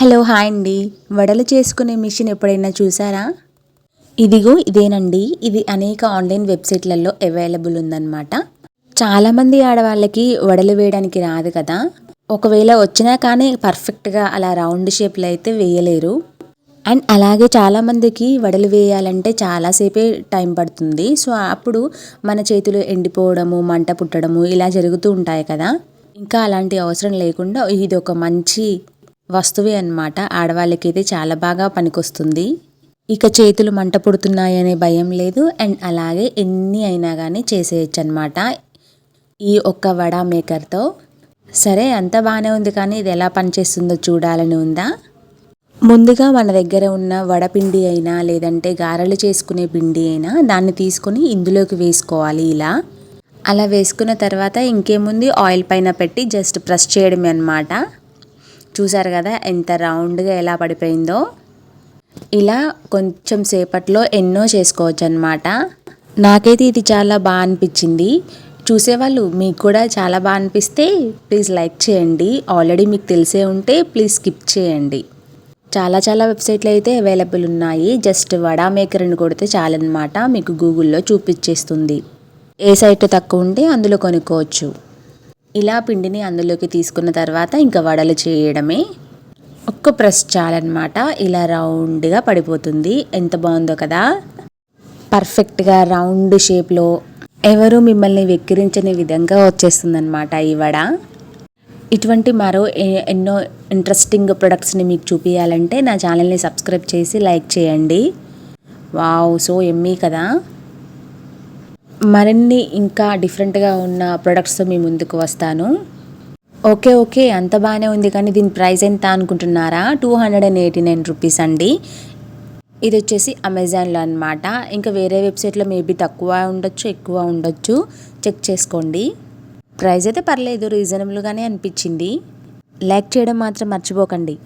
Hello hi అండి. వడలు చేసుకునే మిషన్ ఎప్పుడైనా చూసారా? ఇదిగో ఇదేనండి. ఇది అనేక ఆన్లైన్ వెబ్సైట్లలో అవైలబుల్ ఉందన్నమాట. చాలామంది ఆడవాళ్ళకి వడలు వేయడానికి రాదు కదా. ఒకవేళ వచ్చినా కానీ పర్ఫెక్ట్గా అలా రౌండ్ షేప్లో అయితే వేయలేరు. అండ్ అలాగే చాలామందికి వడలు వేయాలంటే చాలాసేపే టైం పడుతుంది. సో అప్పుడు మన చేతులు ఎండిపోవడము మంట పుట్టడము ఇలా జరుగుతూ ఉంటాయి కదా. ఇంకా అలాంటి అవసరం లేకుండా ఇది ఒక మంచి వస్తువే అనమాట ఆడవాళ్ళకైతే చాలా బాగా పనికొస్తుంది. ఇక చేతులు మంట పుడుతున్నాయనే భయం లేదు. అండ్ అలాగే ఎన్ని అయినా కానీ చేసేయచ్చు అనమాట ఈ ఒక్క వడ మేకర్తో. సరే అంత బాగానే ఉంది కానీ ఇది ఎలా పనిచేస్తుందో చూడాలని ఉందా? ముందుగా మన దగ్గర ఉన్న వడపిండి అయినా లేదంటే గారెలు చేసుకునే పిండి అయినా దాన్ని తీసుకొని ఇందులోకి వేసుకోవాలి ఇలా. అలా వేసుకున్న తర్వాత ఇంకేముంది? ఆయిల్ పైన పెట్టి జస్ట్ ప్రెస్ చేయడమే అనమాట చూసారు కదా ఎంత రౌండ్గా ఎలా పడిపోయిందో. ఇలా కొంచెం సేపట్లో ఎన్నో చేసుకోవచ్చు అనమాట నాకైతే ఇది చాలా బాగా అనిపించింది. చూసేవాళ్ళు మీకు కూడా చాలా బాగా అనిపిస్తే ప్లీజ్ లైక్ చేయండి. ఆల్రెడీ మీకు తెలిసే ఉంటే ప్లీజ్ స్కిప్ చేయండి. చాలా చాలా వెబ్సైట్లు అయితే అవైలబుల్ ఉన్నాయి. జస్ట్ వడా మేకర్ని కొడితే చాలన్నమాట. మీకు గూగుల్లో చూపించేస్తుంది ఏ సైట్ తక్కువ ఉంటే అందులో కొనుక్కోవచ్చు. ఇలా పిండిని అందులోకి తీసుకున్న తర్వాత ఇంకా వడలు చేయడమే. ఒక్క ప్రెస్ చాలన్నమాట. ఇలా రౌండ్గా పడిపోతుంది. ఎంత బాగుందో కదా. పర్ఫెక్ట్గా రౌండ్ షేప్లో ఎవరు మిమ్మల్ని వెక్కిరించని విధంగా వచ్చేస్తుందన్నమాట ఈ వడ. ఇటువంటి మరో ఎన్నో ఇంట్రెస్టింగ్ ప్రొడక్ట్స్ని మీకు చూపించాలంటే నా ఛానల్ని సబ్స్క్రైబ్ చేసి లైక్ చేయండి. వావ్ సో ఎమ్మీ కదా. మరిన్ని ఇంకా డిఫరెంట్గా ఉన్న ప్రొడక్ట్స్తో మీ ముందుకు వస్తాను. ఓకే ఓకే అంత బాగానే ఉంది కానీ దీని ప్రైస్ ఎంత అనుకుంటున్నారా? Two hundred and eighty nine rupees అండి. ఇది వచ్చేసి అమెజాన్లో అనమాట ఇంకా వేరే వెబ్సైట్లో మేబీ తక్కువ ఉండొచ్చు ఎక్కువ ఉండొచ్చు. చెక్ చేసుకోండి. ప్రైస్ అయితే పర్లేదు రీజనబుల్గానే అనిపించింది. లైక్ చేయడం మాత్రం మర్చిపోకండి.